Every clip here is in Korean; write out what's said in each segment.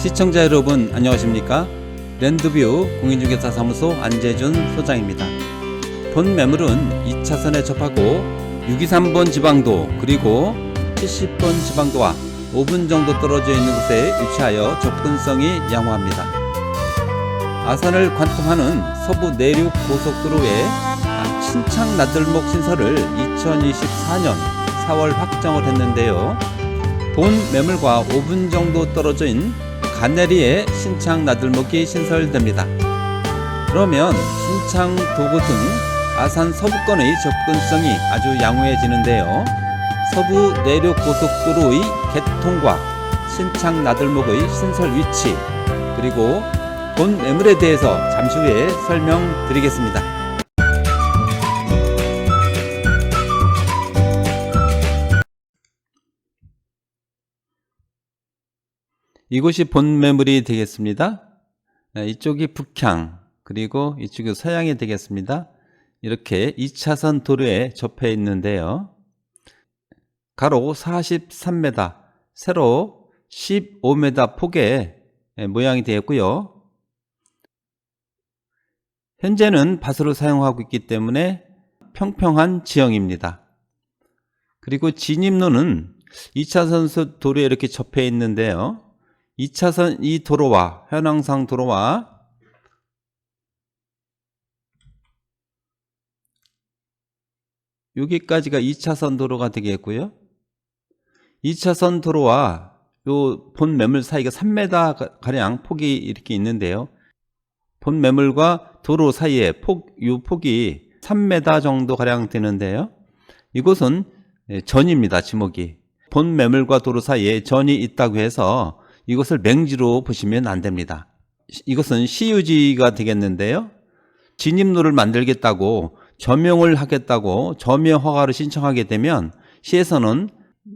시청자 여러분 안녕하십니까? 랜드뷰 공인중개사 사무소 안재준 소장입니다. 본 매물은 2차선에 접하고 623번 지방도 그리고 70번 지방도와 5분 정도 떨어져 있는 곳에 위치하여 접근성이 양호합니다. 아산을 관통하는 서부 내륙 고속도로에 아, 신창 나들목 신설을 2024년 4월 확정을 했는데요. 본 매물과 5분 정도 떨어진 가내리에 신창 나들목이 신설됩니다. 그러면 신창 도구 등 아산 서부권의 접근성이 아주 양호해지는데요. 서부 내륙 고속도로의 개통과 신창 나들목의 신설 위치 그리고 본 매물에 대해서 잠시 후에 설명드리겠습니다. 이곳이 본 매물이 되겠습니다. 네, 이쪽이 북향, 그리고 이쪽이 서양이 되겠습니다. 이렇게 2차선 도로에 접해 있는데요. 가로 43m, 세로 15m 폭의 모양이 되었고요. 현재는 밭으로 사용하고 있기 때문에 평평한 지형입니다. 그리고 진입로는 2차선 도로에 이렇게 접해 있는데요. 2차선 이 도로와 현황상 도로와 여기까지가 2차선 도로가 되겠고요. 2차선 도로와 요 본 매물 사이가 3m 가량 폭이 이렇게 있는데요. 본 매물과 도로 사이에 폭, 요 폭이 3m 정도 가량 되는데요. 이곳은 예, 전입니다, 지목이. 본 매물과 도로 사이에 전이 있다고 해서 이것을 맹지로 보시면 안 됩니다. 이것은 시유지가 되겠는데요. 진입로를 만들겠다고 점용을 하겠다고 점용 허가를 신청하게 되면 시에서는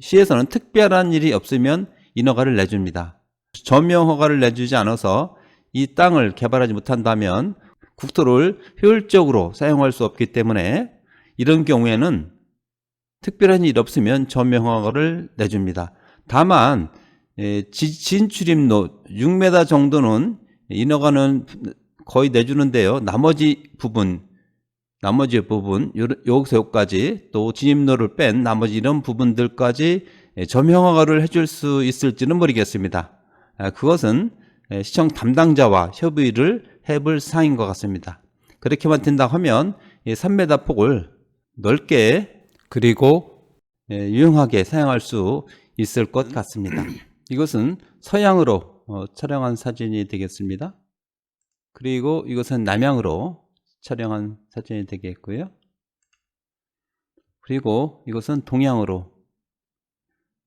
시에서는 특별한 일이 없으면 인허가를 내줍니다. 점용 허가를 내주지 않아서 이 땅을 개발하지 못한다면 국토를 효율적으로 사용할 수 없기 때문에 이런 경우에는 특별한 일 없으면 점용 허가를 내줍니다. 다만 진출입로 6m 정도는 인허가는 거의 내주는데요. 나머지 부분, 나머지 부분, 요- 여기서 여기까지 또 진입로를 뺀 나머지 이런 부분들까지 예, 점형허가를 해줄 수 있을지는 모르겠습니다. 아, 그것은 예, 시청 담당자와 협의를 해볼 사항인 것 같습니다. 그렇게만 된다 하면 3m 폭을 넓게 그리고 예, 유용하게 사용할 수 있을 것 같습니다. 이것은 서양으로 어, 촬영한 사진이 되겠습니다. 그리고 이것은 남향으로 촬영한 사진이 되겠고요. 그리고 이것은 동양으로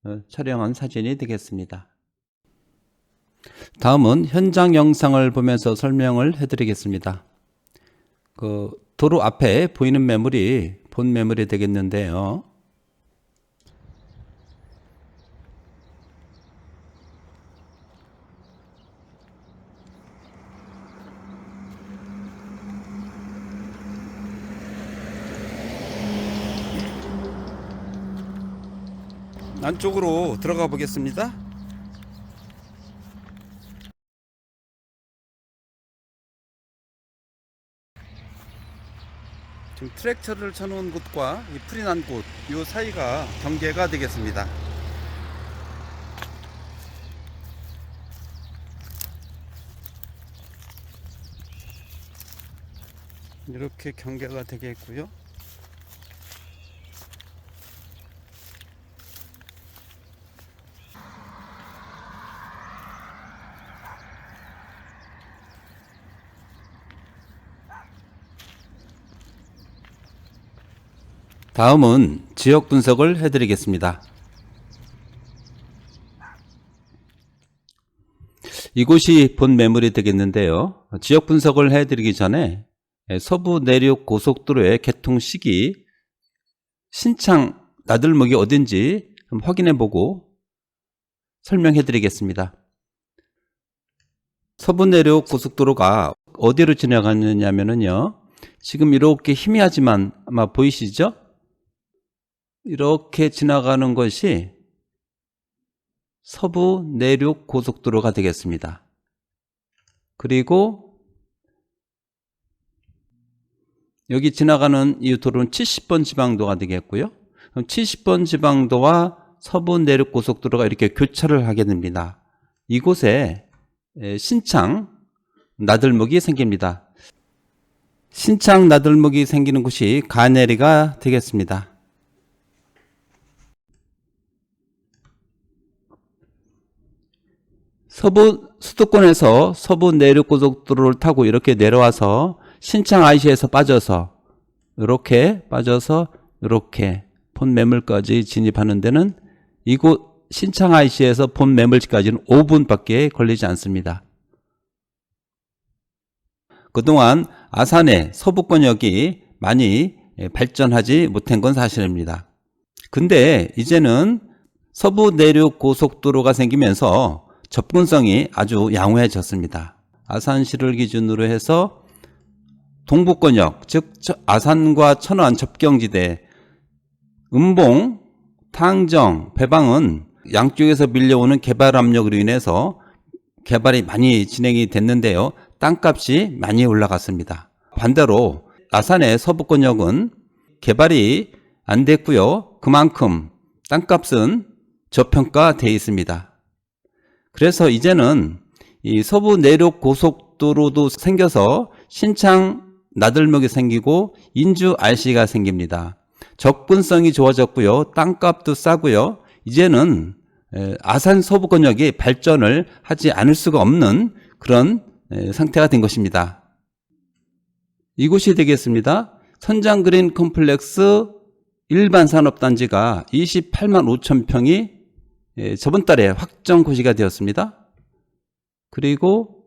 어, 촬영한 사진이 되겠습니다. 다음은 현장 영상을 보면서 설명을 해드리겠습니다. 그 도로 앞에 보이는 매물이 본 매물이 되겠는데요. 안쪽으로 들어가 보겠습니다. 지금 트랙터를 쳐놓은 곳과 이 풀이 난 곳, 이 사이가 경계가 되겠습니다. 이렇게 경계가 되겠고요. 다음은 지역 분석을 해드리겠습니다. 이곳이 본 매물이 되겠는데요. 지역 분석을 해드리기 전에 서부 내륙 고속도로의 개통 시기, 신창 나들목이 어딘지 좀 확인해 보고 설명해 드리겠습니다. 서부 내륙 고속도로가 어디로 지나가느냐면요. 지금 이렇게 희미하지만 아마 보이시죠? 이렇게 지나가는 것이 서부 내륙 고속도로가 되겠습니다. 그리고 여기 지나가는 이 도로는 70번 지방도가 되겠고요. 그럼 70번 지방도와 서부 내륙 고속도로가 이렇게 교차를 하게 됩니다. 이곳에 에, 신창 나들목이 생깁니다. 신창 나들목이 생기는 곳이 가네리가 되겠습니다. 서부 수도권에서 서부 내륙 고속도로를 타고 이렇게 내려와서 신창 IC에서 빠져서 이렇게 빠져서 이렇게 본 매물까지 진입하는 데는 이곳 신창 IC에서 본 매물지까지는 5분밖에 걸리지 않습니다. 그동안 아산의 서부권역이 많이 예, 발전하지 못한 건 사실입니다. 근데 이제는 서부 내륙 고속도로가 생기면서 접근성이 아주 양호해졌습니다. 아산시를 기준으로 해서 동북권역, 즉 아산과 천안 접경지대, 음봉, 탕정, 배방은 양쪽에서 밀려오는 개발 압력으로 인해서 개발이 많이 진행이 됐는데요. 땅값이 많이 올라갔습니다. 반대로 아산의 서부권역은 개발이 안 됐고요. 그만큼 땅값은 저평가돼 있습니다. 그래서 이제는 이 서부 내륙 고속도로도 생겨서 신창 나들목이 생기고 인주 RC가 생깁니다. 접근성이 좋아졌고요. 땅값도 싸고요. 이제는 에, 아산 서부권역이 발전을 하지 않을 수가 없는 그런 에, 상태가 된 것입니다. 이곳이 되겠습니다. 선장 그린 컴플렉스 일반 산업단지가 28만 5천 평이 예, 저번 달에 확정 고시가 되었습니다. 그리고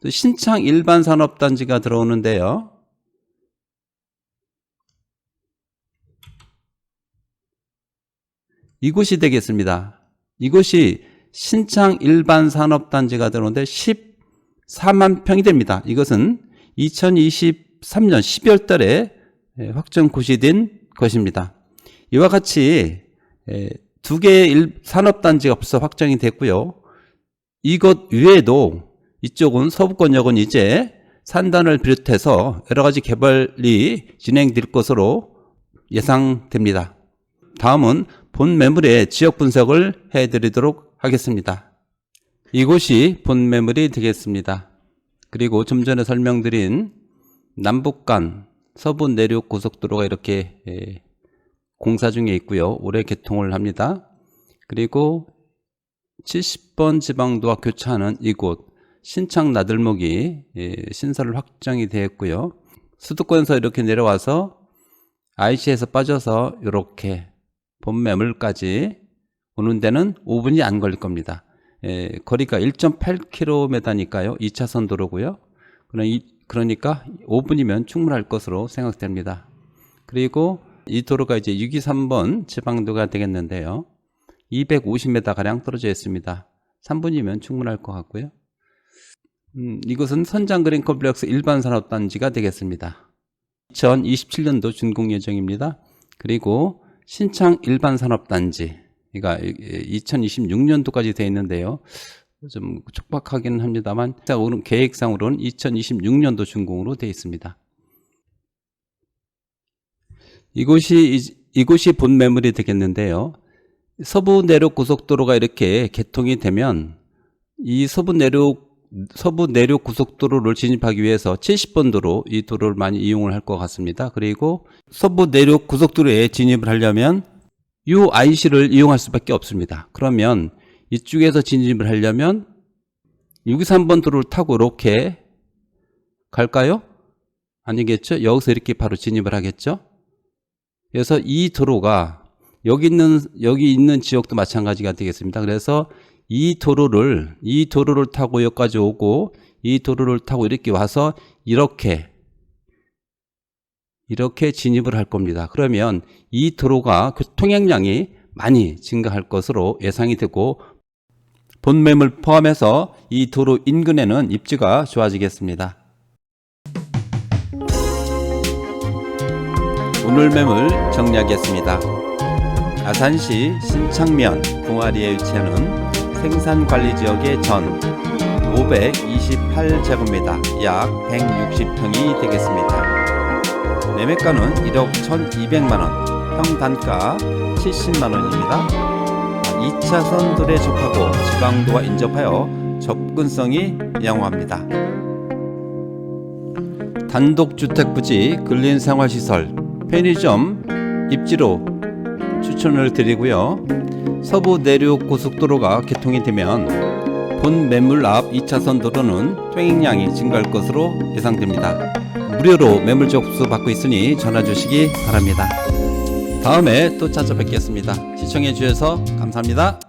또 신창 일반 산업단지가 들어오는데요. 이곳이 되겠습니다. 이곳이 신창 일반 산업단지가 들어오는데 14만 평이 됩니다. 이것은 2023년 12월 달에 예, 확정 고시된 것입니다. 이와 같이 예, 두 개의 일- 산업단지가 벌써 확정이 됐고요. 이것 외에도 이쪽은 서부권역은 이제 산단을 비롯해서 여러 가지 개발이 진행될 것으로 예상됩니다. 다음은 본 매물의 지역 분석을 해드리도록 하겠습니다. 이곳이 본 매물이 되겠습니다. 그리고 좀 전에 설명드린 남북 간 서부 내륙 고속도로가 이렇게 예, 공사 중에 있고요. 올해 개통을 합니다. 그리고 70번 지방도와 교차하는 이곳 신창 나들목이 예, 신설을 확정이 되었고요. 수도권에서 이렇게 내려와서 IC에서 빠져서 이렇게 본매물까지 오는 데는 5분이 안 걸릴 겁니다. 예, 거리가 1.8km니까요. 2차선 도로고요. 그러니까 5분이면 충분할 것으로 생각됩니다. 그리고 이 도로가 이제 623번 지방도가 되겠는데요. 250m 가량 떨어져 있습니다. 3분이면 충분할 것 같고요. 음, 이것은 선장 그린 컴플렉스 일반 산업단지가 되겠습니다. 2027년도 준공 예정입니다. 그리고 신창 일반 산업단지, 그러니까 2026년도까지 되어 있는데요. 좀 촉박하기는 합니다만 계획상으로는 2026년도 준공으로 되어 있습니다. 이곳이 이- 이곳이 본 매물이 되겠는데요. 서부 내륙 고속도로가 이렇게 개통이 되면 이 서부 내륙 서부 내륙 고속도로를 진입하기 위해서 70번 도로 이 도로를 많이 이용을 할 것 같습니다. 그리고 서부 내륙 고속도로에 진입을 하려면 UIC를 이용할 수밖에 없습니다. 그러면 이쪽에서 진입을 하려면 623번 도로를 타고 이렇게 갈까요? 아니겠죠? 여기서 이렇게 바로 진입을 하겠죠? 그래서 이 도로가 여기 있는 여기 있는 지역도 마찬가지가 되겠습니다. 그래서 이 도로를 이 도로를 타고 여기까지 오고 이 도로를 타고 이렇게 와서 이렇게 이렇게 진입을 할 겁니다. 그러면 이 도로가 교통량이 많이 증가할 것으로 예상이 되고 본매물 포함해서 이 도로 인근에는 입지가 좋아지겠습니다. 오늘 매물 정리하겠습니다. 아산시 신창면 동아리에 위치하는 생산관리지역의 전 528제곱미터 약 160평이 되겠습니다. 매매가는 1억 1,200만원, 평단가 70만원입니다. 2차선 도로에 적하고 지방도와 인접하여 접근성이 양호합니다. 단독주택 부지 근린생활시설 편의점 입지로 추천을 드리고요. 서부 내륙 고속도로가 개통이 되면 본 매물 앞 2차선 도로는 통행량이 증가할 것으로 예상됩니다. 무료로 매물 접수 받고 있으니 전화 주시기 바랍니다. 다음에 또 찾아뵙겠습니다. 시청해 주셔서 감사합니다.